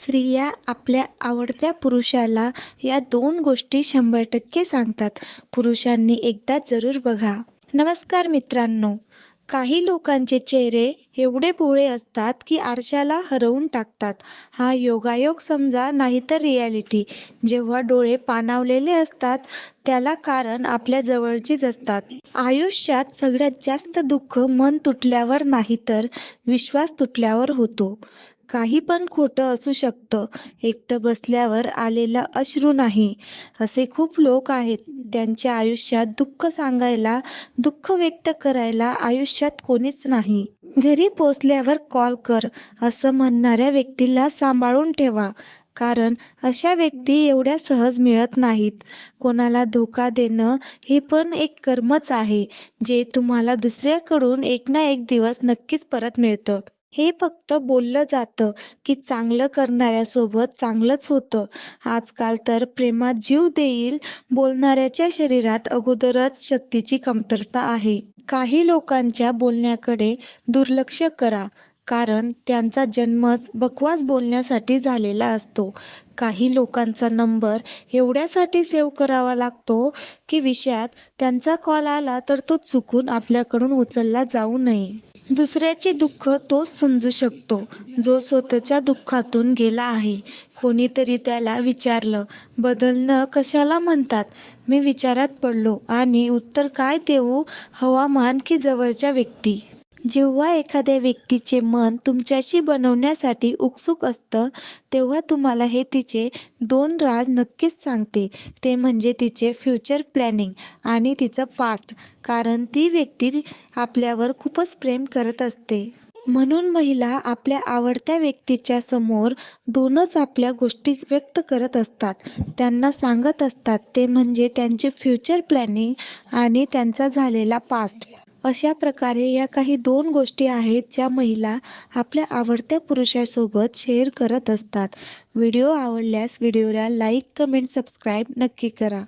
स्त्रिया आपल्या आवडत्या पुरुषाला या दोन गोष्टी शंभर टक्के सांगतात. पुरुषांनी एकदा जरूर बघा. नमस्कार मित्रांनो. काही लोकांचे चेहरे एवढे पोळे असतात की आरशाला हरवून टाकतात. हा योगायोग समजा नाहीतर रियालिटी जेव्हा डोळे पाणावलेले असतात त्याला कारण आपल्या जवळचीच असतात. आयुष्यात सगळ्यात जास्त दुःख मन तुटल्यावर नाही तर विश्वास तुटल्यावर होतो. काही पण खोटं असू शकतं. एकटं बसल्यावर आलेलं अश्रू नाही. असे खूप लोक आहेत. त्यांच्या आयुष्यात दुःख सांगायला दुःख व्यक्त करायला आयुष्यात कोणीच नाही. घरी पोचल्यावर कॉल कर असं म्हणणाऱ्या व्यक्तीला सांभाळून ठेवा. कारण अशा व्यक्ती एवढ्या सहज मिळत नाहीत. कोणाला धोका देणं हे पण एक कर्मच आहे जे तुम्हाला दुसऱ्याकडून एक ना एक दिवस नक्कीच परत मिळतं. हे फक्त बोललं जातं की चांगलं करणाऱ्यासोबत चांगलंच होतं. आजकाल तर प्रेमात जीव देईल बोलणाऱ्याच्या शरीरात अगोदरच शक्तीची कमतरता आहे. काही लोकांच्या बोलण्याकडे दुर्लक्ष करा कारण त्यांचा जन्मच बकवास बोलण्यासाठी झालेला असतो. काही लोकांचा नंबर एवढ्यासाठी सेव्ह करावा लागतो की विषयात त्यांचा कॉल आला तर तो चुकून आपल्याकडून उचलला जाऊ नये. दुसऱ्याचे दुःख तोच समजू शकतो. जो स्वतःच्या दुःखातून गेला आहे. कोणीतरी त्याला विचारलं बदलणं कशाला म्हणतात? मी विचारात पडलो. आणि उत्तर काय देऊ? हवामान की जवळच्या व्यक्ती. जेव्हा एखाद्या व्यक्तीचे मन तुमच्याशी बनवण्यासाठी उत्सुक असतं तेव्हा तुम्हाला हे तिचे दोन राज नक्कीच सांगते. ते म्हणजे तिचे फ्युचर प्लॅनिंग आणि तिचं फास्ट कारण ती व्यक्ती आपल्यावर खूपच प्रेम करत असते. म्हणून महिला आपल्या आवडत्या व्यक्तीच्या समोर दोनच आपल्या गोष्टी व्यक्त करत असतात. त्यांना सांगत असतात ते म्हणजे त्यांचे फ्युचर प्लॅनिंग आणि त्यांचा झालेला पास्ट अशा प्रकारे या काही दोन गोष्टी आहेत ज्या महिला आपल्या आवडत्या पुरुषासोबत शेअर करत असतात. व्हिडिओ आवडल्यास व्हिडिओला लाईक कमेंट सबस्क्राईब नक्की करा.